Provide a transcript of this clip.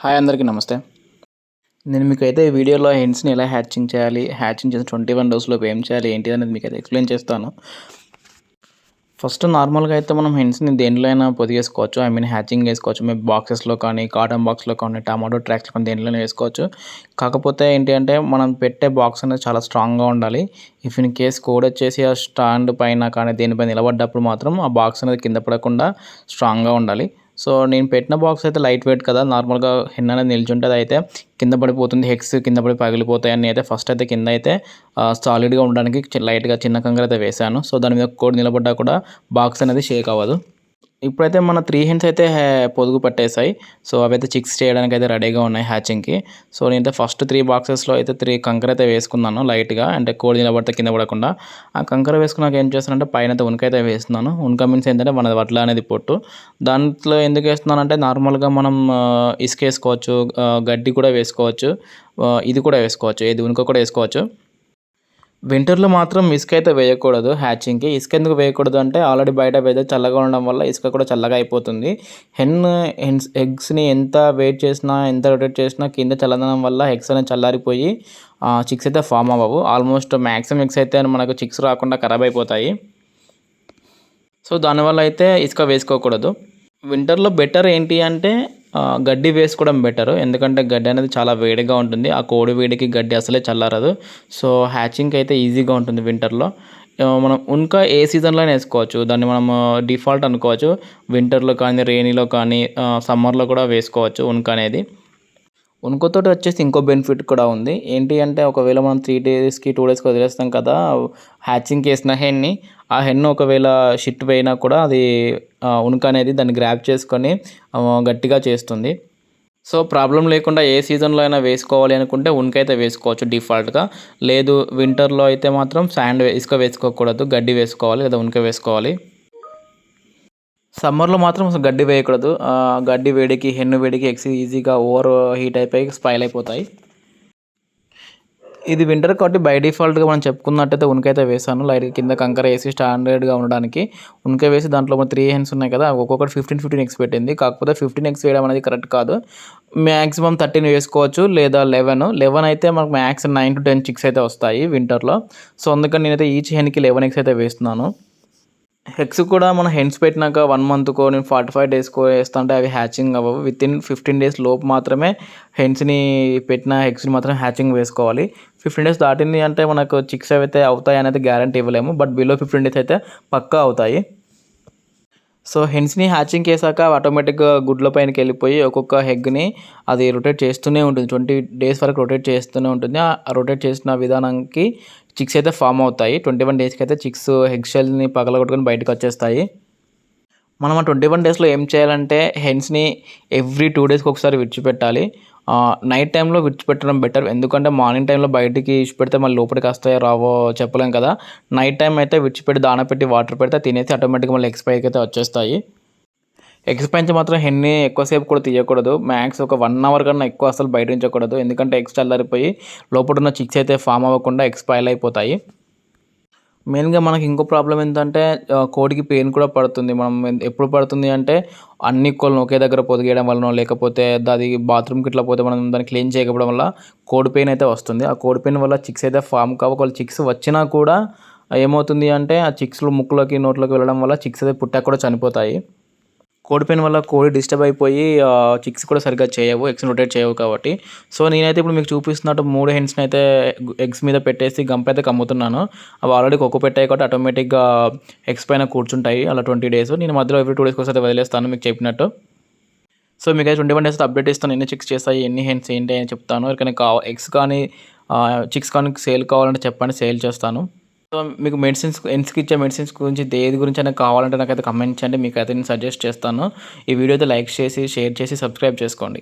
Hi అందరికీ నమస్తే. నేను మీకు అయితే ఈ వీడియోలో హెండ్స్ని ఎలా హ్యాచింగ్ చేయాలి హ్యాచింగ్ చేసిన ట్వంటీ వన్ డోస్లో ఏం చేయాలి ఏంటి అనేది మీకు అయితే ఎక్స్ప్లెయిన్ చేస్తాను. ఫస్ట్ నార్మల్గా అయితే మనం హెండ్స్ని దేనిలో అయినా పొదిగేసుకోవచ్చు. ఐ మీన్ హ్యాచింగ్ వేసుకోవచ్చు మేము బాక్సెస్లో కానీ కాటన్ బాక్స్లో కానీ టమాటో ట్రాక్స్ కానీ దేనిలోనే వేసుకోవచ్చు. కాకపోతే ఏంటి అంటే మనం పెట్టే బాక్స్ అనేది చాలా స్ట్రాంగ్గా ఉండాలి. ఇఫ్ ఇన్ కేస్ కోడ్ వచ్చేసి ఆ స్టాండ్ పైన కానీ దేనిపైన నిలబడ్డప్పుడు మాత్రం ఆ బాక్స్ అనేది కింద పడకుండా స్ట్రాంగ్గా ఉండాలి. సో నేను పెట్టిన బాక్స్ అయితే లైట్ వెయిట్ కదా నార్మల్గా హిన్న అనేది నిల్చుంటుంది అయితే కింద పడిపోతుంది హెక్స్ కింద పడి పగిలిపోతాయని అయితే ఫస్ట్ అయితే కింద అయితే సాలిడ్గా ఉండడానికి లైట్గా చిన్న కంకర అయితే వేశాను. సో దాని మీద కోడి నిలబడ్డా కూడా బాక్స్ అనేది షేక్ అవ్వదు. ఇప్పుడైతే మన త్రీ హెన్స్ అయితే పొదుగు పట్టేశాయి. సో అవైతే చిక్స్ చేయడానికి అయితే రెడీగా ఉన్నాయి హ్యాచింగ్కి సో నేనైతే ఫస్ట్ త్రీ బాక్సెస్లో అయితే త్రీ కంకర అయితే వేసుకున్నాను లైట్గా అంటే కోడి నిలబడితే కింద పడకుండా. ఆ కంకర వేసుకున్నాక ఏం చేస్తానంటే పైన అయితే ఉనకైతే వేస్తున్నాను. ఉనక మీన్స్ ఏంటంటే మన వడ్ల అనేది పొట్టు. దాంట్లో ఎందుకు వేస్తున్నానంటే నార్మల్గా మనం ఇసుక వేసుకోవచ్చు గడ్డి కూడా వేసుకోవచ్చు. ఇది కూడా వేసుకోవచ్చు. ఏది ఉనుక కూడా వేసుకోవచ్చు. వింటర్లో మాత్రం ఇసుక అయితే వేయకూడదు హ్యాచింగ్కి ఇసుక ఎందుకు వేయకూడదు అంటే ఆల్రెడీ బయట వెదర్ చల్లగా ఉండడం వల్ల ఇసుక కూడా చల్లగా అయిపోతుంది. హెన్ హెన్స్ ఎగ్స్ని ఎంత వెయిట్ చేసినా ఎంత రొటేట్ చేసినా కింద చల్లదనం వల్ల ఎగ్స్ అనేది చల్లారిపోయి చిక్స్ అయితే ఫామ్ అవ్వవు. ఆల్మోస్ట్ మ్యాక్సిమం ఎగ్స్ అయితే మనకు చిక్స్ రాకుండా ఖరాబ్ అయిపోతాయి. సో దానివల్ల అయితే ఇసుక వేసుకోకూడదు. వింటర్లో బెటర్ ఏంటి అంటే గడ్డి వేసుకోవడం బెటర్ ఎందుకంటే గడ్డి అనేది చాలా వేడిగా ఉంటుంది. ఆ కోడి వేడికి గడ్డి అసలే చల్లారదు. సో హ్యాచింగ్కి అయితే ఈజీగా ఉంటుంది వింటర్లో మనం ఇంకా ఏ సీజన్లో వేసుకోవచ్చు. దాన్ని మనం డిఫాల్ట్ అనుకోవచ్చు. వింటర్లో కానీ రెయినీలో కానీ సమ్మర్లో కూడా వేసుకోవచ్చు ఉన్క అనేది. ఉనుకతో వచ్చేసి ఇంకో బెనిఫిట్ కూడా ఉంది. ఏంటి అంటే ఒకవేళ మనం త్రీ డేస్కి టూ డేస్కి వదిలేస్తాం కదా హ్యాచింగ్కి వేసిన హెన్ని ఆ హెన్ ఒకవేళ షిట్ పోయినా కూడా అది ఉనుక అనేది దాన్ని గ్రాప్ చేసుకొని గట్టిగా చేస్తుంది. సో ప్రాబ్లం లేకుండా ఏ సీజన్లో అయినా వేసుకోవాలి అనుకుంటే ఉనికైతే వేసుకోవచ్చు డిఫాల్ట్గా లేదు వింటర్లో అయితే మాత్రం శాండ్ ఇసుక వేసుకోకూడదు గడ్డి వేసుకోవాలి లేదా ఉనక వేసుకోవాలి. సమ్మర్లో మాత్రం అసలు గడ్డి వేయకూడదు. గడ్డి వేడికి హెన్ను వేడికి ఎక్స్ ఈజీగా ఓవర్ హీట్ అయిపోయి స్పైల్ అయిపోతాయి. ఇది వింటర్ కాబట్టి బై డిఫాల్ట్గా మనం చెప్పుకున్నట్టయితే ఉనికైతే వేసాను లైట్ కింద కంకర వేసి స్టాండర్డ్గా ఉండడానికి ఉనిక వేసి దాంట్లో మన త్రీ హెన్స్ ఉన్నాయి కదా ఒక్కొక్కటి ఫిఫ్టీన్ ఫిఫ్టీన్ ఎక్స్ పెట్టింది. కాకపోతే ఫిఫ్టీన్ ఎక్స్ వేయడం అనేది కరెక్ట్ కాదు. మ్యాక్సిమం థర్టీన్ వేసుకోవచ్చు లేదా లెవెన్. లెవెన్ అయితే మనకు max nine to ten chicks అయితే వస్తాయి వింటర్లో. సో అందుకని నేనైతే ఈచ్ హెన్కి లెవెన్ ఎక్స్ అయితే వేస్తున్నాను. హెక్స్ కూడా మనం హెన్స్ పెట్టినాక వన్ మంత్కో నేను ఫార్టీ ఫైవ్ డేస్కో వేస్తుంటే అవి హ్యాచింగ్ అవ్వవు. విత్ ఇన్ ఫిఫ్టీన్ డేస్ లోపు మాత్రమే హెన్స్ని పెట్టిన హెక్స్ని మాత్రం హ్యాచింగ్ వేసుకోవాలి. ఫిఫ్టీన్ డేస్ దాటింది అంటే మనకు చిక్స్ అయితే అవుతాయి అనేది గ్యారంటీ ఇవ్వలేము. బట్ బిలో ఫిఫ్టీన్ డేస్ అయితే పక్కా అవుతాయి. సో హెన్స్ని హ్యాచింగ్ చేశాక ఆటోమేటిక్గా గుడ్ల పైనకి వెళ్ళిపోయి ఒక్కొక్క హెగ్ని అది రొటేట్ చేస్తూనే ఉంటుంది. ట్వంటీ డేస్ వరకు రొటేట్ చేస్తూనే ఉంటుంది. ఆ రొటేట్ చేసిన విధానానికి చిక్స్ అయితే ఫామ్ అవుతాయి. ట్వంటీ వన్ డేస్కి అయితే చిక్స్ హెగ్ షెల్ని పగలగొట్టుకొని బయటకు వచ్చేస్తాయి. మనం ఆ ట్వంటీ వన్ డేస్లో ఏం చేయాలంటే హెన్స్ని ఎవ్రీ టూ డేస్కి ఒకసారి విడిచిపెట్టాలి. నైట్ టైంలో విడిచిపెట్టడం బెటర్ ఎందుకంటే మార్నింగ్ టైంలో బయటికి విడిచిపెడితే మళ్ళీ లోపలికి వస్తాయో రావో చెప్పలేం కదా. నైట్ టైం అయితే విడిచిపెట్టి దాన పెట్టి వాటర్ పెడితే తినేసి ఆటోమేటిక్గా మళ్ళీ ఎక్స్పైర్కి అయితే వచ్చేస్తాయి. ఎగ్స్ పెంచి మాత్రం హెన్ని ఎక్కువసేపు కూడా తీయకూడదు. మ్యాక్స్ ఒక వన్ అవర్ కన్నా ఎక్కువ అసలు బయట ఉంచకూడదు ఎందుకంటే ఎగ్స్ చల్లారిపోయి లోపల ఉన్న చిక్స్ అయితే ఫామ్ అవ్వకుండా ఎక్స్పైర్ అయిపోతాయి. మెయిన్గా మనకి ఇంకో ప్రాబ్లం ఏంటంటే కోడికి పెయిన్ కూడా పడుతుంది. మనం ఎప్పుడు పడుతుంది అంటే అన్ని కోళ్ళను ఒకే దగ్గర పొదిగేయడం వలన లేకపోతే అది బాత్రూమ్కి ఇట్లా పోతే మనం దాన్ని క్లీన్ చేయకపోవడం వల్ల కోడి పెయిన్ అయితే వస్తుంది. ఆ కోడి పెయిన్ వల్ల చిక్స్ అయితే ఫామ్ కావు ఒకవేళ చిక్స్ వచ్చినా కూడా ఏమవుతుంది అంటే ఆ చిక్స్లు ముక్కులోకి నోట్లోకి వెళ్ళడం వల్ల చిక్స్ అయితే పుట్టాక కూడా చనిపోతాయి. కోడిపోయిన వల్ల కోడి డిస్టర్బ్ అయిపోయి చిక్స్ కూడా సరిగ్గా చేయవు ఎగ్స్ రొటేట్ చేయవు కాబట్టి. సో నేనైతే ఇప్పుడు మీకు చూపిస్తున్నట్టు మూడు హెన్స్ని అయితే ఎగ్స్ మీద పెట్టేసి గంప అయితే కమ్ముతున్నాను. అవి ఆల్రెడీ కొక్కు పెట్టాయి కాబట్టి ఆటోమేటిక్గా ఎగ్స్ పైన కూర్చుంటాయి అలా ట్వంటీ డేస్. నేను మధ్యలో ఎవ్రీ టూ డేస్ కోసం అయితే వదిలేస్తాను మీకు చెప్పినట్టు. సో మీకు అయితే ట్వంటీ వన్ డేస్ అప్డేట్ ఇస్తాను ఎన్ని చిక్స్ చేస్తాయి ఎన్ని హెన్స్ ఏంటి అని చెప్తాను. ఎవరికైనా కా ఎగ్స్ కానీ చిక్స్ కానీ సేల్ కావాలంటే చెప్పండి సేల్ చేస్తాను. సో మీకు మెడిసిన్స్ ఎన్స్కి ఇచ్చే మెడిసిన్స్ గురించి దేని గురించి అయినా కావాలంటే నాకైతే కమెంట్ చేయండి. మీకు అయితే నేను సజెస్ట్ చేస్తాను. ఈ వీడియో అయితే లైక్ చేసి షేర్ చేసి సబ్స్క్రైబ్ చేసుకోండి.